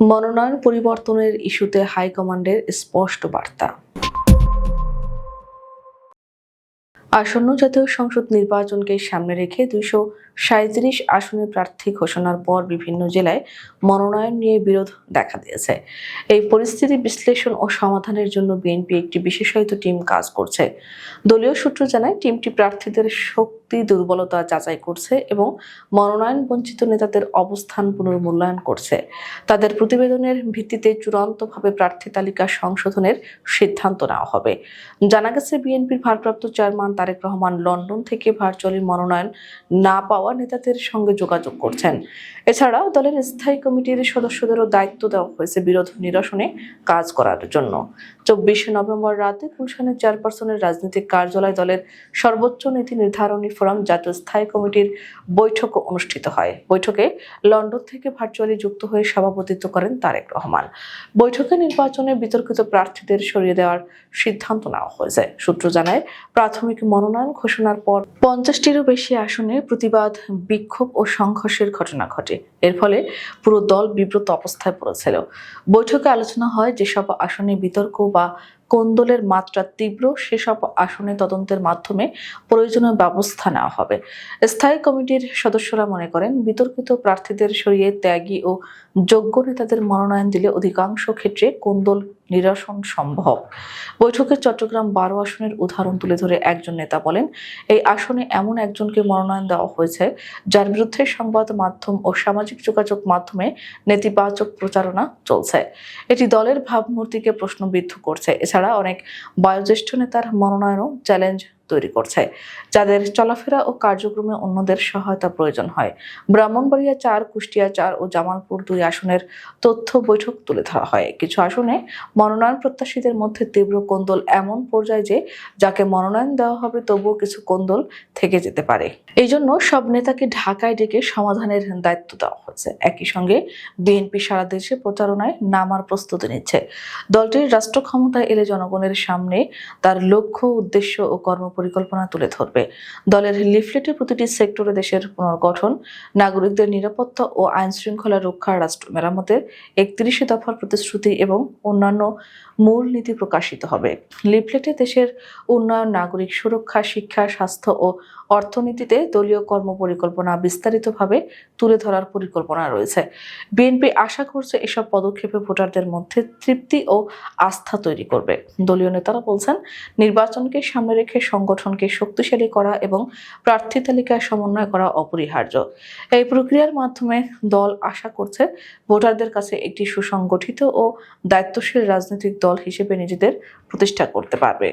মনোনয়ন পরিবর্তনের ইস্যুতে হাইকমান্ডের স্পষ্ট বার্তা। আসন্ন জাতীয় সংসদ নির্বাচনকে সামনে রেখে দুইশো সাঁত্রিশ আসনে প্রার্থী ঘোষণার পর বিভিন্ন জেলায় মনোনয়ন নিয়ে বিরোধ দেখা দিয়েছে। এই পরিস্থিতি বিশ্লেষণ ও সমাধানের জন্য বিএনপি একটি বিশেষায়িত টিম কাজ করছে। দলীয় সূত্র জানায়, টিমটি প্রার্থীদের শক্তি দুর্বলতা যাচাই করছে এবং মনোনয়ন বঞ্চিত নেতাদের অবস্থান পুনর্মূল্যায়ন করছে। তাদের প্রতিবেদনের ভিত্তিতে চূড়ান্তভাবে প্রার্থী তালিকা সংশোধনের সিদ্ধান্ত নেওয়া হবে। জানা গেছে, বিএনপির ভারপ্রাপ্ত চেয়ারম্যান তারেক রহমান লন্ডন থেকে ভার্চুয়ালি মনোনয়ন না পাওয়া নেতাদের সঙ্গে যোগাযোগ করছেন। এছাড়াও দলের স্থায়ী কমিটির সদস্যদেরও দায়িত্ব দেওয়া হয়েছে বিরোধ নিরসনে কাজ করার জন্য। চব্বিশে নভেম্বর রাতে গুলশানের চেয়ারপারসনের রাজনৈতিক কার্যালয় দলের সর্বোচ্চ নীতি নির্ধারণী ফোরাম জাতীয় স্থায়ী কমিটির বৈঠক অনুষ্ঠিত হয়। বৈঠকে লন্ডন থেকে ভার্চুয়ালি যুক্ত হয়ে সভাপতিত্ব করেন তারেক রহমান। বৈঠকে নির্বাচনে বিতর্কিত প্রার্থীদের সরিয়ে দেওয়ার সিদ্ধান্ত নেওয়া হয়েছে। সূত্র জানায়, প্রাথমিক মনোনয়ন ঘোষণার পর পঞ্চাশটিরও বেশি আসনে প্রতিবাদ, বিক্ষোভ ও সংঘর্ষের ঘটনা ঘটে। এর ফলে পুরো দল বিব্রত অবস্থায় পড়েছিল। বৈঠকে আলোচনা হয় যেসব আসনে বিতর্ক বা কোন্দলের মাত্রা তীব্র, সেসব আসনে তদন্তের মাধ্যমে প্রয়োজনীয় ব্যবস্থা নেওয়া হবে। স্থায়ী কমিটির সদস্যরা মনে করেন, বিতর্কিত প্রার্থীদের সরিয়ে ত্যাগী ও যোগ্য নেতাদের মনোনয়ন দিলে অধিকাংশ ক্ষেত্রে কোন্দল নিরসন সম্ভব। বৈঠকে চট্টগ্রাম বারো আসনের উদাহরণ তুলে ধরে একজন নেতা বলেন, এই আসনে এমন একজনকে মনোনয়ন দেওয়া হয়েছে, যার বিরুদ্ধে সংবাদ মাধ্যম ও সামাজিক যোগাযোগ মাধ্যমে নেতিবাচক প্রচারণা চলছে। এটি দলের ভাবমূর্তিকে প্রশ্নবিদ্ধ করছে। এছাড়া অনেক বয়োজ্যেষ্ঠ নেতার মনোনয়নও চ্যালেঞ্জ তৈরি করছে, যাদের চলাফেরা ও কার্যক্রমে অন্যদের সহায়তা প্রয়োজন হয়। ব্রাহ্মণবাড়িয়া চার, কুষ্টিয়া চার ও জামালপুর দুই আসনের তথ্য বৈঠক তুলে ধরা হয়। কিছু আসনে মনোনয়ন প্রত্যাশীদের মধ্যে তীব্র কোন্দল এমন পর্যায়ে যে, যাকে মনোনয়ন দেওয়া হবে তবুও কিছু কোন্দল থেকে যেতে পারে। এই জন্য সব নেতাকে ঢাকায় ডেকে সমাধানের দায়িত্ব দেওয়া হয়েছে একই সঙ্গে বিএনপি সারা দেশে প্রচারণায় নামার প্রস্তুতি নিচ্ছে। দলটির রাষ্ট্র ক্ষমতায় এলে জনগণের সামনে তার লক্ষ্য, উদ্দেশ্য ও কর্মপরিকল্পনা তুলে ধরবে। দলের লিফলেটে প্রতিটি সেক্টরে দেশের পুনর্গঠন, নাগরিকদের নিরাপত্তা ও আইন শৃঙ্খলা রক্ষা, রাষ্ট্র মেরামতের একত্রিশে দফার প্রতিশ্রুতি এবং অন্যান্য মূল নীতি প্রকাশিত হবে। লিফলেটে দেশের উন্নয়ন, নাগরিক সুরক্ষা, শিক্ষা, স্বাস্থ্য ও অর্থনীতিতে দলীয় কর্ম পরিকল্পনা বিস্তারিতভাবে তুলে ধরার পরিকল্পনা রয়েছে। বিএনপি আশা করছে এসব পদক্ষেপে ভোটারদের মধ্যে তৃপ্তি ও আস্থা তৈরি করবে। দলীয় নেতারা বলছেন, নির্বাচনকে সামনে রেখে সংগঠনকে শক্তিশালী করা এবং প্রার্থী তালিকা সমন্বয় করা অপরিহার্য। এই প্রক্রিয়ার মাধ্যমে দল আশা করছে ভোটারদের কাছে একটি সুসংগঠিত ও দায়িত্বশীল রাজনৈতিক দল হিসেবে নিজেদের প্রতিষ্ঠা করতে পারবে।